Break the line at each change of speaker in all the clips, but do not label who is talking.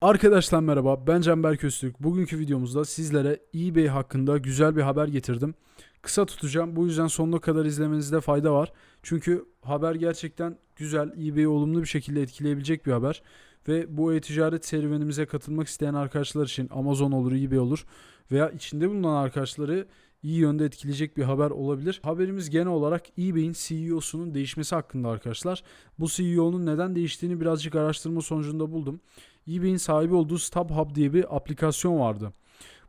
Arkadaşlar merhaba ben Canber Köstürk. Bugünkü videomuzda sizlere eBay hakkında güzel bir haber getirdim. Kısa tutacağım bu yüzden sonuna kadar izlemenizde fayda var. Çünkü haber gerçekten güzel, eBay'i olumlu bir şekilde etkileyebilecek bir haber. Ve bu e-ticaret serüvenimize katılmak isteyen arkadaşlar için Amazon olur, eBay olur veya içinde bulunan arkadaşları iyi yönde etkileyecek bir haber olabilir. Haberimiz genel olarak eBay'in CEO'sunun değişmesi hakkında arkadaşlar. Bu CEO'nun neden değiştiğini birazcık araştırma sonucunda buldum eBay'in sahibi olduğu StubHub diye bir aplikasyon vardı.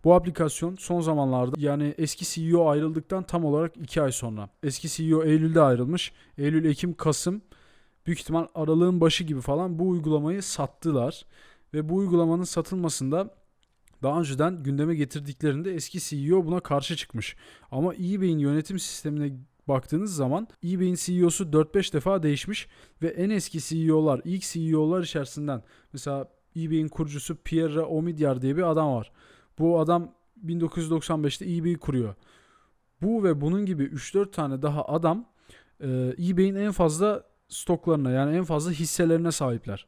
Bu aplikasyon son zamanlarda yani eski CEO ayrıldıktan tam olarak 2 ay sonra. Eski CEO Eylül'de ayrılmış. Eylül, Ekim, Kasım büyük ihtimal aralığın başı gibi falan bu uygulamayı sattılar. Ve bu uygulamanın satılmasında daha önceden gündeme getirdiklerinde eski CEO buna karşı çıkmış. Ama eBay'in yönetim sistemine baktığınız zaman eBay'in CEO'su 4-5 defa değişmiş ve en eski CEO'lar, ilk CEO'lar içerisinden mesela eBay'in kurucusu Pierre Omidyar diye bir adam var. Bu adam 1995'te eBay'i kuruyor. Bu ve bunun gibi 3-4 tane daha adam eBay'in en fazla stoklarına yani en fazla hisselerine sahipler.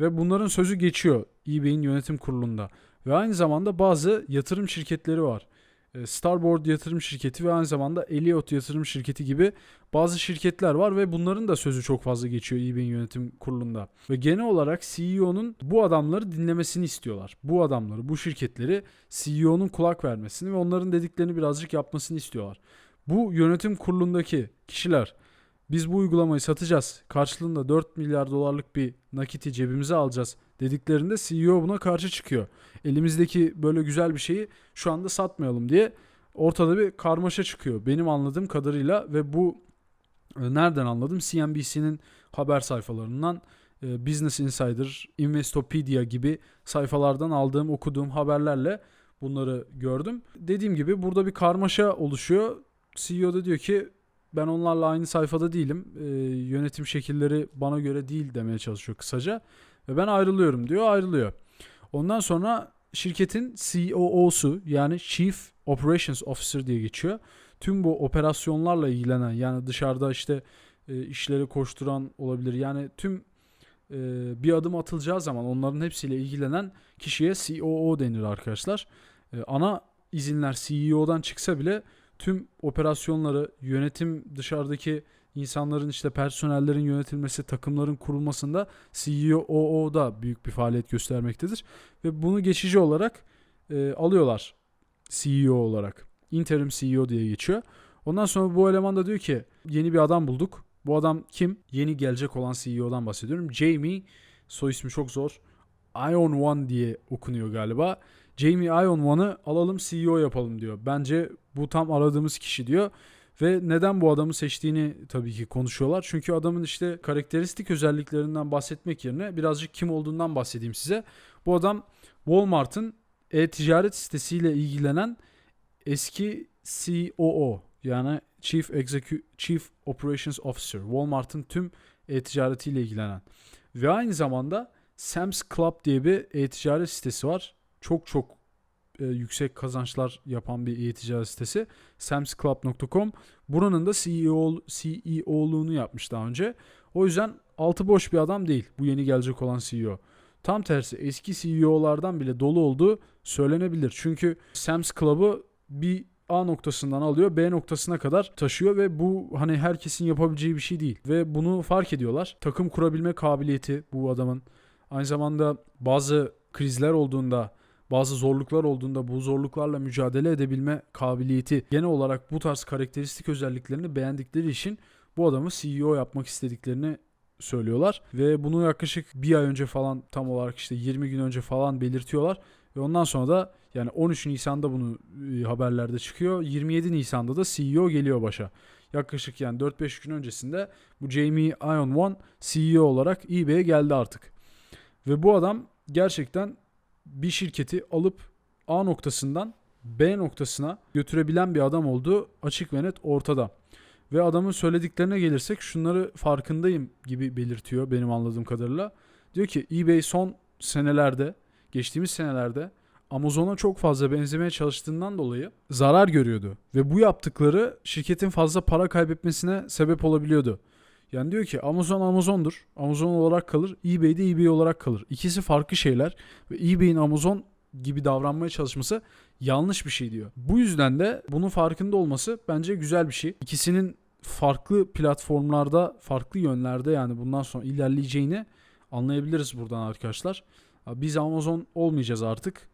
Ve bunların sözü geçiyor eBay'in yönetim kurulunda. Ve aynı zamanda bazı yatırım şirketleri var. E, Starboard yatırım şirketi ve aynı zamanda Elliott yatırım şirketi gibi bazı şirketler var ve bunların da sözü çok fazla geçiyor eBay'in yönetim kurulunda. Ve genel olarak CEO'nun bu adamları dinlemesini istiyorlar. Bu adamları, bu şirketleri CEO'nun kulak vermesini ve onların dediklerini birazcık yapmasını istiyorlar. Bu yönetim kurulundaki kişiler biz bu uygulamayı satacağız. Karşılığında 4 milyar dolarlık bir nakiti cebimize alacağız dediklerinde CEO buna karşı çıkıyor. Elimizdeki böyle güzel bir şeyi şu anda satmayalım diye ortada bir karmaşa çıkıyor. Benim anladığım kadarıyla ve bu e, nereden anladım? CNBC'nin haber sayfalarından e, Business Insider, Investopedia gibi sayfalardan aldığım, okuduğum haberlerle bunları gördüm. Dediğim gibi burada bir karmaşa oluşuyor. CEO da diyor ki ben onlarla aynı sayfada değilim. E, yönetim şekilleri bana göre değil demeye çalışıyor kısaca. Ve ben ayrılıyorum diyor ayrılıyor. Ondan sonra şirketin COO'su yani Chief Operations Officer diye geçiyor. Tüm bu operasyonlarla ilgilenen yani dışarıda işte e, işleri koşturan olabilir. Yani tüm e, bir adım atılacağı zaman onların hepsiyle ilgilenen kişiye COO denir arkadaşlar. E, ana izinler CEO'dan çıksa bile tüm operasyonları, yönetim dışarıdaki insanların işte personellerin yönetilmesi, takımların kurulmasında CEO da büyük bir faaliyet göstermektedir. Ve bunu geçici olarak e, alıyorlar CEO olarak. Interim CEO diye geçiyor. Ondan sonra bu eleman da diyor ki yeni bir adam bulduk. Bu adam kim? Yeni gelecek olan CEO'dan bahsediyorum. Jamie, soy ismi çok zor. Ion One diye okunuyor galiba. Jamie Ion One'ı alalım CEO yapalım diyor. Bence bu tam aradığımız kişi diyor. Ve neden bu adamı seçtiğini tabii ki konuşuyorlar. Çünkü adamın işte karakteristik özelliklerinden bahsetmek yerine birazcık kim olduğundan bahsedeyim size. Bu adam Walmart'ın e-ticaret sitesiyle ilgilenen eski COO yani Chief Executive Chief Operations Officer. Walmart'ın tüm e-ticaretiyle ilgilenen. Ve aynı zamanda Sam's Club diye bir e-ticaret sitesi var. Çok çok e, yüksek kazançlar yapan bir e-ticaret sitesi samsclub.com. Buranın da CEO CEO'luğunu yapmış daha önce. O yüzden altı boş bir adam değil bu yeni gelecek olan CEO. Tam tersi eski CEO'lardan bile dolu olduğu söylenebilir. Çünkü Sam's Club'ı bir A noktasından alıyor B noktasına kadar taşıyor ve bu hani herkesin yapabileceği bir şey değil. Ve bunu fark ediyorlar. Takım kurabilme kabiliyeti bu adamın. Aynı zamanda bazı krizler olduğunda bazı zorluklar olduğunda bu zorluklarla mücadele edebilme kabiliyeti genel olarak bu tarz karakteristik özelliklerini beğendikleri için bu adamı CEO yapmak istediklerini söylüyorlar ve bunu yaklaşık bir ay önce falan tam olarak işte 20 gün önce falan belirtiyorlar ve ondan sonra da yani 13 Nisan'da bunu e, haberlerde çıkıyor. 27 Nisan'da da CEO geliyor başa. Yaklaşık yani 4-5 gün öncesinde bu Jamie Ion One CEO olarak eBay'e geldi artık. Ve bu adam gerçekten bir şirketi alıp A noktasından B noktasına götürebilen bir adam olduğu açık ve net ortada. Ve adamın söylediklerine gelirsek şunları farkındayım gibi belirtiyor benim anladığım kadarıyla. Diyor ki eBay son senelerde, geçtiğimiz senelerde Amazon'a çok fazla benzemeye çalıştığından dolayı zarar görüyordu. Ve bu yaptıkları şirketin fazla para kaybetmesine sebep olabiliyordu. Yani diyor ki Amazon Amazon'dur. Amazon olarak kalır. eBay de eBay olarak kalır. İkisi farklı şeyler ve eBay'in Amazon gibi davranmaya çalışması yanlış bir şey diyor. Bu yüzden de bunun farkında olması bence güzel bir şey. İkisinin farklı platformlarda, farklı yönlerde yani bundan sonra ilerleyeceğini anlayabiliriz buradan arkadaşlar. Biz Amazon olmayacağız artık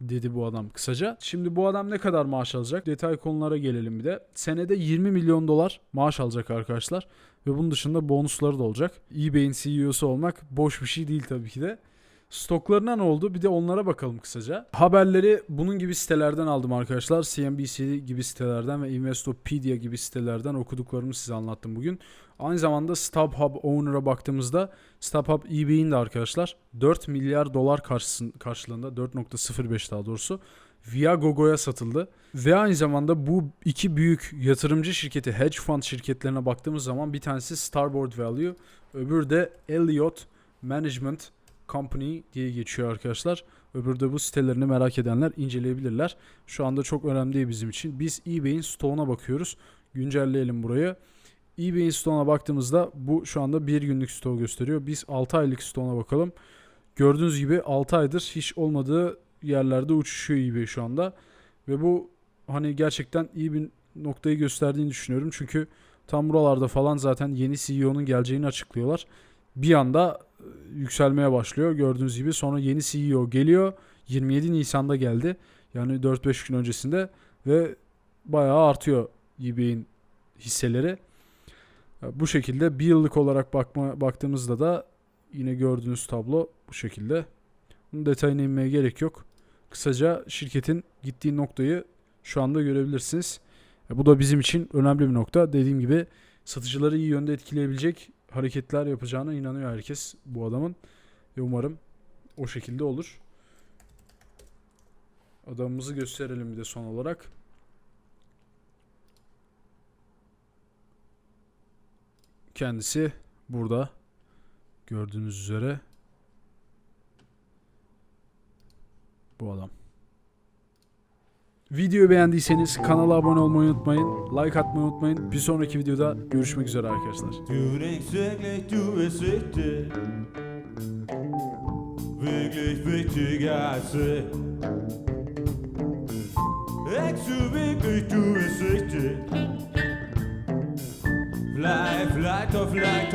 dedi bu adam kısaca. Şimdi bu adam ne kadar maaş alacak? Detay konulara gelelim bir de. Senede 20 milyon dolar maaş alacak arkadaşlar. Ve bunun dışında bonusları da olacak. eBay'in CEO'su olmak boş bir şey değil tabii ki de. Stoklarına ne oldu? Bir de onlara bakalım kısaca. Haberleri bunun gibi sitelerden aldım arkadaşlar. CNBC gibi sitelerden ve Investopedia gibi sitelerden okuduklarımı size anlattım bugün. Aynı zamanda StubHub Owner'a baktığımızda StubHub eBay'in de arkadaşlar 4 milyar dolar karşılığında 4.05 daha doğrusu Viagogo'ya satıldı. Ve aynı zamanda bu iki büyük yatırımcı şirketi hedge fund şirketlerine baktığımız zaman bir tanesi Starboard Value, öbürü de Elliott Management Company diye geçiyor arkadaşlar. Öbürü de bu sitelerini merak edenler inceleyebilirler. Şu anda çok önemli değil bizim için. Biz eBay'in stoğuna bakıyoruz. Güncelleyelim burayı. eBay'in stoğuna baktığımızda bu şu anda bir günlük stoğu gösteriyor. Biz 6 aylık stoğuna bakalım. Gördüğünüz gibi 6 aydır hiç olmadığı yerlerde uçuşuyor eBay şu anda. Ve bu hani gerçekten iyi bir noktayı gösterdiğini düşünüyorum. Çünkü tam buralarda falan zaten yeni CEO'nun geleceğini açıklıyorlar. Bir anda yükselmeye başlıyor gördüğünüz gibi. Sonra yeni CEO geliyor. 27 Nisan'da geldi. Yani 4-5 gün öncesinde ve bayağı artıyor eBay'in hisseleri. Bu şekilde bir yıllık olarak bakma, baktığımızda da yine gördüğünüz tablo bu şekilde. Bunun detayına inmeye gerek yok. Kısaca şirketin gittiği noktayı şu anda görebilirsiniz. Bu da bizim için önemli bir nokta. Dediğim gibi satıcıları iyi yönde etkileyebilecek hareketler yapacağına inanıyor herkes bu adamın. Ve umarım o şekilde olur. Adamımızı gösterelim bir de son olarak. Kendisi burada gördüğünüz üzere bu adam. Videoyu beğendiyseniz kanala abone olmayı unutmayın. Like atmayı unutmayın. Bir sonraki videoda görüşmek üzere arkadaşlar.
Wirklich, wichtig. Als ich. Du wirklich, du bist wichtig? Vielleicht, vielleicht, doch vielleicht